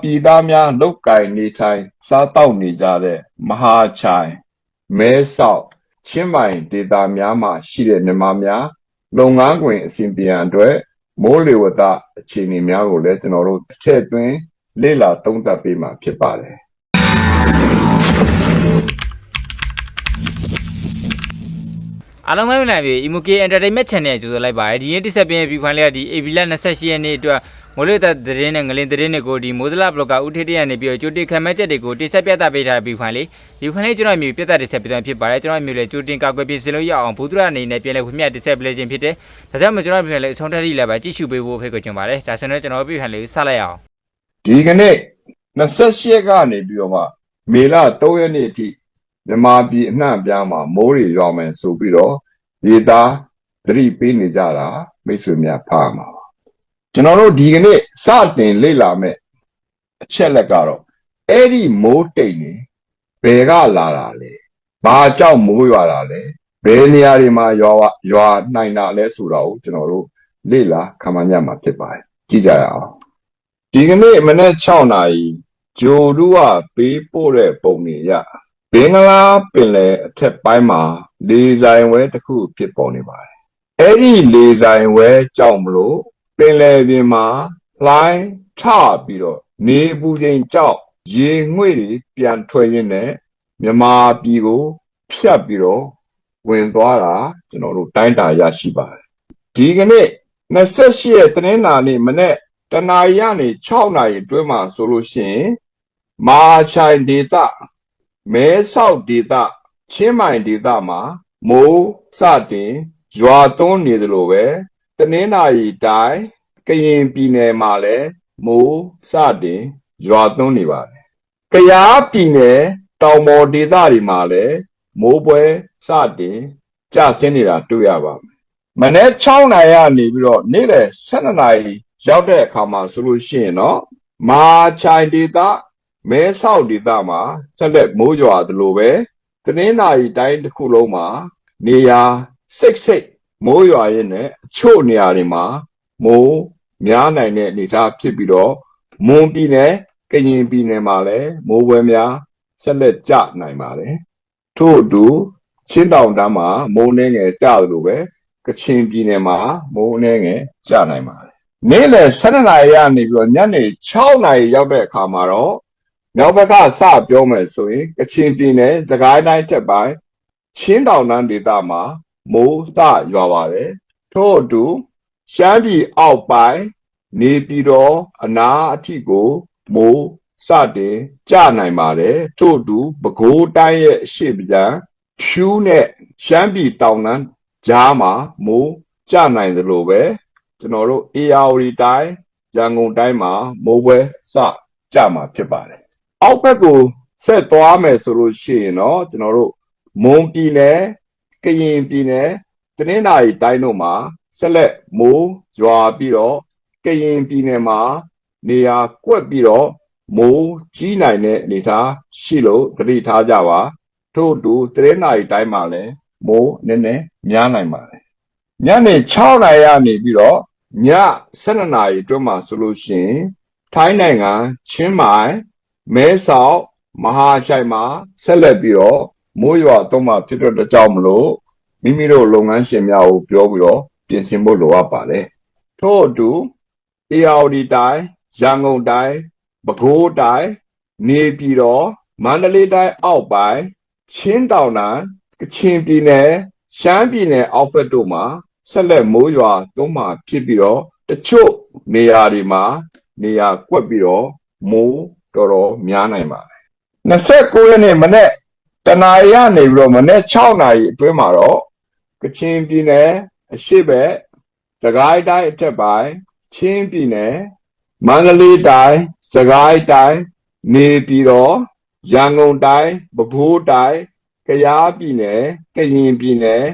ပြည်သားများလုတ်ကင်နေထိုင်စားတောက်နေကြတဲ့မဟာချိုင်မဲဆောက်ချင်းမိုင်ဒေသများမှာရှိတဲ့မြန်မာများလုပ်ငန်းခွင်အစဉ်ပြေအတွက်မိုးလေဝသအခြေအနေများကိုလည်းကျွန်တော်တို့ထည့်သွင်းလေ့လာသုံးသပ်ပေးမှာဖြစ်ပါတယ်အားလုံးပဲမနိုင်ပြီ Imuke Entertainment Channel ကြိုဆိုလိုက်ပါတယ်ဒီနေ့တိဆက်ပြင်းဗီဖိုင်လေးကဒီ AB လ28ရက်နေ့အတွက် မိုးလေဝသသတင်းနဲ့ငလင်သတင်းတွေကိုဒီမိုးစလာဘလော့ကဦးထေးတရနေပြီးတော့ကြိုတင်ခံမဲ့ချက်တွေကိုတိဆက်ပြသပေးထားတဲ့ဗီဖိုင်လေးဒီဖိုင်လေးကျွန်တော်မျိုးပြသတိဆက်ပြသဖြစ်ပါတယ်ကျွန်တော်မျိုးလည်းကြိုတင်ကာကွယ်ပြင်ဆင်လို့ရအောင်ဘူးဒရအနေနဲ့ပြန်လဲခွင့်မြတ်တိဆက်ပြလဲခြင်းဖြစ်တယ်ဒါကြောင့်မို့ကျွန်တော်ပြန်လဲအဆုံးထက်ထိလည်းပဲကြည့်ရှုပေးဖို့ဖိတ်ခေါ်ချင်ပါတယ်ဒါဆိုတော့ကျွန်တော်ဗီဖိုင်လေးစလိုက်အောင်ဒီကနေ့28ရက်ကနေပြီးတော့မှမေလ3ရက်နေ့အထိမြန်မာပြည်အနှံ့အပြားမှာမိုးတွေရွာမယ်ဆိုပြီးတော့ဒေတာသတိပေးနေကြတာမိတ်ဆွေများဖားမှာပါ ကျွန်တော်တို့ဒီကနေ့စတင်လေ့လာမဲ့အချက်လက်ကတော့အဲ့ဒီမိုးတိတ်နေဘယ်ကလာတာလဲဘာကြောင့်မိုးရွာတာလဲဘယ်နေရာတွေမှာရွာရွာနိုင်တာလဲဆိုတာကိုကျွန်တော်တို့လေ့လာခံမှန်းရမှာဖြစ်ပါတယ်ကြည့်ကြရအောင်ဒီကနေ့မနေ့6နာရီဂျိုဒူကပေးပို့တဲ့ပုံတွေရဘင်္ဂလားပင်လယ်အထက်ပိုင်းမှာလေဆိုင်ဝဲတစ်ခုဖြစ်ပေါ်နေပါတယ်။အဲ့ဒီလေဆိုင်ဝဲကြောင့်မလို့ ပင်လယ်ပြင်မှာလှိုင်းထပြီးတော့နေပူချိန်ကြောင့်ရေငွေ့တွေပြန်ထွက်ရင်းနဲ့မြမာပြည်ကို ဖြတ်ပြီးတော့ဝင်သွားတာကျွန်တော်တို့တိုင်းတာရရှိပါတယ်။ဒီကနေ့28ရက်သတင်းနာနေ့မနေ့တနာရီကနေ6နာရီအတွင်းမှာဆိုလို့ရှိရင်မာချိုင်ဒေသမဲဆောက်ဒေသချင်းမိုင်ဒေသမှာမိုးစတင်ရွာသွန်းနေသလိုပဲ တနင်္သာရီတိုင်းကရင်ပြည်နယ်မှာလည်းမိုးစတင်ရွာသွန်းနေပါတယ်။ကယားပြည်နယ်တောင်ပေါ်ဒေသတွေမှာလည်းမိုးပွဲစတင်ကျဆင်းနေတာတွေ့ရပါမယ်။မနေ့6နာရီကနေပြီးတော့နေ့လယ်12နာရီရောက်တဲ့အခါမှာဆိုလို့ရှိရင်တော့မာချိုင်ဒေသမဲဆောက်ဒေသမှာဆက်လက်မိုးကြွားသလိုပဲတနင်္သာရီတိုင်းတစ်ခုလုံးမှာနေရာစိတ်စိတ် မိုးရွာရင်းနဲ့အချို့နေရာတွေမှာမိုးများနိုင်တဲ့အနေအထားဖြစ်ပြီးတော့မွန်ပြည်နယ်ကရင်ပြည်နယ်မှာလည်းမိုးပွဲများဆက်လက်ကျနိုင်ပါတယ်ထို့အတူချင်းတောင်တန်းမှာမိုးနှင်းငယ်ကျသလိုပဲကချင်ပြည်နယ်မှာမိုးအနှဲငယ်ကျနိုင်ပါတယ်။နေ့လယ်12နာရီကနေပြီးတော့ညနေ6နာရီရောက်တဲ့အခါမှာတော့မြောက်ဘက်ကစပြောမယ်ဆိုရင်ကချင်ပြည်နယ်စကိုင်းတိုင်းထက်ပိုင်းချင်းတောင်တန်းဒေသမှာ မိုးစရွာပါတယ်။ထို့အတူရှမ်းပြည်အောက်ပိုင်းနေပြည်တော်အနားအထိကိုမိုးစတင်ကျနိုင်ပါတယ်။ထို့အတူပဲခူးတိုင်းရဲ့အရှိပြန်ဖြူးနဲ့ရှမ်းပြည်တောင်တန်းကြားမှာမိုးကျနိုင်သလိုပဲကျွန်တော်တို့ AR တိုင်းရန်ကုန်တိုင်းမှာမိုးပွဲစကြမှာဖြစ်ပါတယ်။အောက်ဘက်ကိုဆက်သွားမယ်ဆိုလို့ရှိရင်တော့ကျွန်တော်တို့မွန်ပြည်နယ်က ရင်ပြည်နယ်တနင်္သာရီတိုင်းတို့မှာဆက်လက်မိုးရွာပြီးတော့ကရင်ပြည်နယ်မှာနေရာကွက်ပြီးတော့မိုးကြီးနိုင်တဲ့အနေအထားရှိလို့သတိထားကြပါထို့အတူတနင်္သာရီတိုင်းမှာလည်းမိုးနည်းနည်းများနိုင်ပါတယ်ညနေ6နာရီကနေပြီးတော့ည12နာရီအတွင်းမှာဆိုလို့ရှိရင်ထိုင်းနိုင်ငံချင်းမိုင်မဲဆောက်မဟာချိုင်မှာဆက်လက်ပြီးတော့ မိုးရွာတော့မှဖြစ်တဲ့ကြောင့်မလို့မိမိတို့လုပ်ငန်းရှင်များကိုပြောပြီးတော့ပြင်ဆင်ဖို့လိုအပ်ပါတယ်ထို့အတူ ARD တိုင်းရန်ကုန်တိုင်းပဲခူးတိုင်းနေပြည်တော်မန္တလေးတိုင်းအောက်ပိုင်းချင်းတောင်တန်းကချင်ပြည်နယ်ရှမ်းပြည်နယ်အောက်ဘက်တို့မှာဆက်လက်မိုးရွာသွန်းမှဖြစ်ပြီးတော့တချို့နေရာတွေမှာနေရာကွက်ပြီးတော့မိုးတော်တော်များနိုင်ပါတယ်29ရက်နေ့မနေ့ တနာရီကနေပြီးတော့မနေ့6နာရီအတွင်းမှာတော့ကချင်ပြည်နယ်အရှိဘက်သခိုင်းတိုင်းအထက်ပိုင်းချင်းပြည်နယ်မန္တလေးတိုင်းစကိုင်းတိုင်းနေပြည်တော်ရန်ကုန်တိုင်းပဲခူးတိုင်းကယားပြည်နယ်ကရင်ပြည်နယ်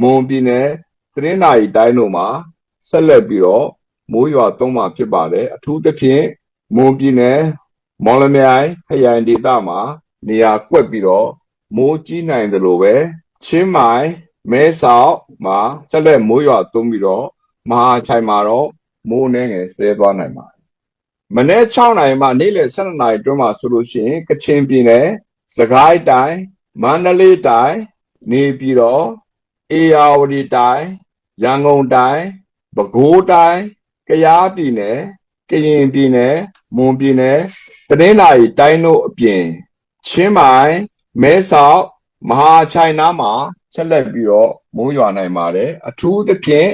မွန်ပြည်နယ်သရင်းနာရီတိုင်းတို့မှာဆက်လက်ပြီးတော့မိုးရွာသွန်းမှာဖြစ်ပါတယ်အထူးသဖြင့်မွန်ပြည်နယ်မော်လမြိုင်ခရိုင်ဒေသမှာနေရာကွက်ပြီးတော့ မိုးကြီးနိုင်တယ်လို့ပဲချင်းမိုင်မဲဆောက်မှာဆက်လက်မိုးရွာသွန်းပြီးတော့မဟာချိုင်မှာတော့မိုးနှဲငယ်ဆဲသွားနိုင်ပါတယ်မနေ့6နိုင်မှနေ့လယ်12နာရီတွင်းမှာဆိုလို့ရှိရင်ကချင်ပြည်နယ်စကိုင်းတိုင်းမန္တလေးတိုင်းနေပြည်တော်အေရဝတီတိုင်းရန်ကုန်တိုင်းပဲခူးတိုင်းကယားပြည်နယ်ကရင်ပြည်နယ်မွန်ပြည်နယ်တနင်္သာရီတိုင်းတို့အပြင်ချင်းမိုင် မဲဆောက်မဟာချိုင်နာမှာဆက်လက်ပြီးတော့မိုးရွာနိုင်ပါတယ်အထူးသဖြင့်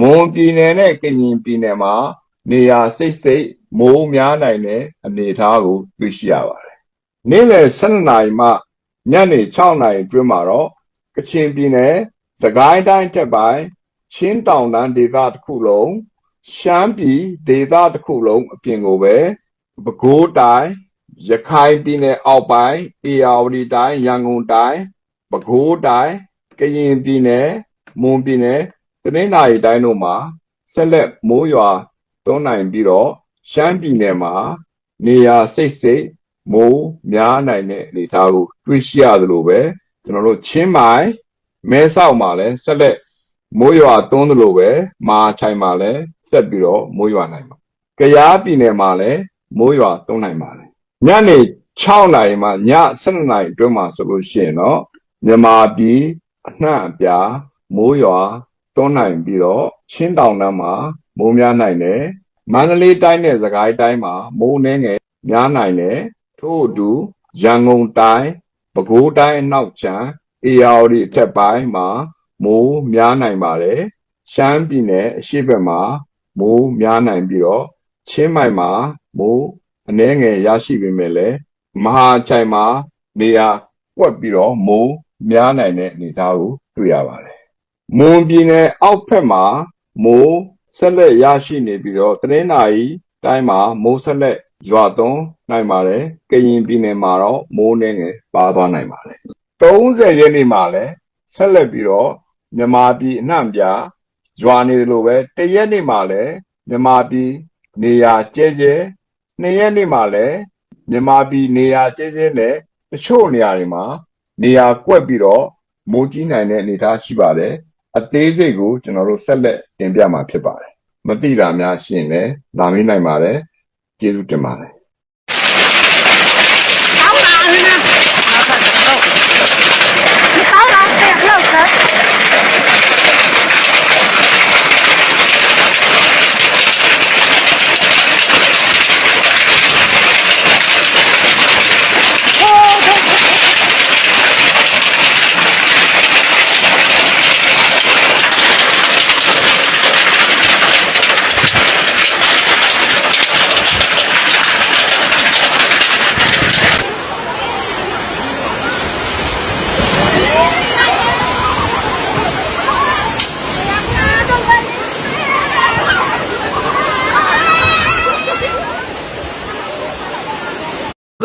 မွန်ပြည်နယ်နဲ့ကရင်ပြည်နယ်မှာနေရာစိတ်စိတ်မိုးများနိုင်တဲ့အနေအထားကိုတွေ့ရှိရပါတယ်။နေ့လယ်12နာရီမှညနေ6နာရီအတွင်းမှာတော့ကချင်ပြည်နယ်စကိုင်းတိုင်းတက်ပိုင်းချင်းတောင်တန်းဒေသတစ်ခုလုံးရှမ်းပြည်ဒေသတစ်ခုလုံးအပြင်ကိုပဲပဲခူးတိုင်း ရခိုင်ပြည်နယ်အောက်ပိုင်းအေရဝတီတိုင်းရန်ကုန်တိုင်းပဲခူးတိုင်းကရင်ပြည်နယ်မွန်ပြည်နယ်တနင်္သာရီတိုင်းတို့မှာဆက်လက်မိုးရွာသွန်းနိုင်ပြီးတော့ရှမ်းပြည်နယ်မှာနေရာစိတ်စိတ်မိုးများနိုင်တဲ့အနေအထားကိုတွေ့ရှိရသလိုပဲကျွန်တော်တို့ချင်းမိုင်မဲဆောက်မှာလည်းဆက်လက်မိုးရွာသွန်းသလိုပဲမာချိုင်မှာလည်းဆက်ပြီးတော့မိုးရွာနိုင်ပါကယားပြည်နယ်မှာလည်းမိုးရွာသွန်းနိုင်ပါတယ် ညနေ6နာရီမှည7နာရီအတွင်းမှာဆိုလို့ရှိရင်တော့မြန်မာပြည်အနှံ့အပြားမိုးရွာသွန်းနိုင်ပြီးတော့ချင်းတောင်တန်းမှာမိုးများနိုင်တယ်မန္တလေးတိုင်းနဲ့စကိုင်းတိုင်းမှာမိုးနှင်းငယ်များနိုင်တယ်ထို့အတူရန်ကုန်တိုင်းပဲခူးတိုင်းအနောက်ချမ်းအေရဝတီအထက်ပိုင်းမှာမိုးများနိုင်ပါတယ်ရှမ်းပြည်နယ်အရှေ့ဘက်မှာမိုးများနိုင်ပြီးတော့ချင်းမိုင်မှာမိုး အနည်းငယ်ရရှိပေမဲ့လည်းမဟာချိုင်မှာနေရာကွက်ပြီးတော့မိုးများနိုင်တဲ့အနေအထားကိုတွေ့ရပါတယ်မွန်ပြည်နယ်အောက်ဘက်မှာမိုးဆက်လက်ရရှိနေပြီးတော့တနင်္လာရီတိုင်းမှာမိုးဆက်လက်ရွာသွန်းနိုင်ပါတယ်ကရင်ပြည်နယ်မှာတော့မိုးနှင်းငယ်ပါသွားနိုင်ပါတယ်30ရက်နေ့မှာလည်းဆက်လက်ပြီးတော့မြန်မာပြည်အနှံ့ပြားရွာနေတယ်လို့ပဲတရက်နေ့မှာလည်းမြန်မာပြည်နေရာကျဲကျဲ နှစ်ရက်နေ့မှာလည်းမြန်မာပြည်နေရာကျဲကျဲနဲ့တချို့နေရာတွေမှာနေရာကွက်ပြီးတော့မိုးကြီးနိုင်တဲ့အနေအထားရှိပါတယ်အသေးစိတ်ကိုကျွန်တော်တို့ဆက်လက်တင်ပြမှာဖြစ်ပါတယ်မတိတာများရှရင်လည်းလာမေးနိုင်ပါတယ်ကျေးဇူးတင်ပါတယ်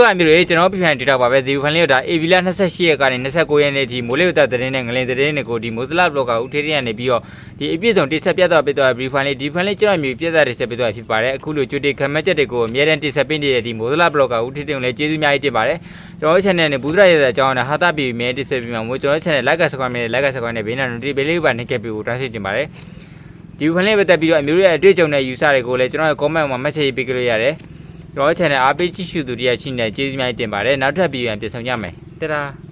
ကိုအမျိုးတွေကျွန်တော်ပြပြန်ဒေတာပါပဲဒီဖန်လေးတော့ဒါ AB လ28ရက်ကနေ29ရက်နေ့ထိမိုးလေဝသသတင်းနဲ့ငလင်သတင်းတွေကိုဒီမိုသလဘလော့ကဦးထေးရနေပြီးတော့ဒီအပြည့်စုံတိဆက်ပြတ်တော့ပြတော့ဘရီဖန်လေးဒီဖန်လေးကျွန်တော်မျိုးပြတ်တာတိဆက်ပြတော့ဖြစ်ပါတယ်အခုလိုကြိုတင်ခံမှတ်ချက်တွေကိုအများတန်းတိဆက်ပေးနေတဲ့ဒီမိုသလဘလော့ကဦးထေးတင်လည်းကျေးဇူးအများကြီးတင်ပါတယ်ကျွန်တော် channel နဲ့ဘူးဒရရဲ့အကြောင်းနဲ့ဟာတာပြည်အများတိဆက်ပြီးမှာမို့ကျွန်တော် channel like ဆကွန်နဲ့ like ဆကွန်နဲ့ဘေးနာ notification လေးပါနှိပ်ခဲ့ပြီးကိုတောင်းဆိုတင်ပါတယ်ဒီဖန်လေးပတ်သက်ပြီးတော့အမျိုးရဲ့အတွေ့အကြုံနဲ့ယူဆတွေကိုလည်းကျွန်တော်ရဲ့ comment မှာ message ပေးကြလို့ရတယ် ကျွန်တော် channel အားပေးကြည့်ရှုသူတွေရဲ့ချင်းနဲ့ကျေးဇူးများတင်ပါတယ်နောက်ထပ်ဗီဒီယိုပြန်ဆောင်ကြမယ်တတား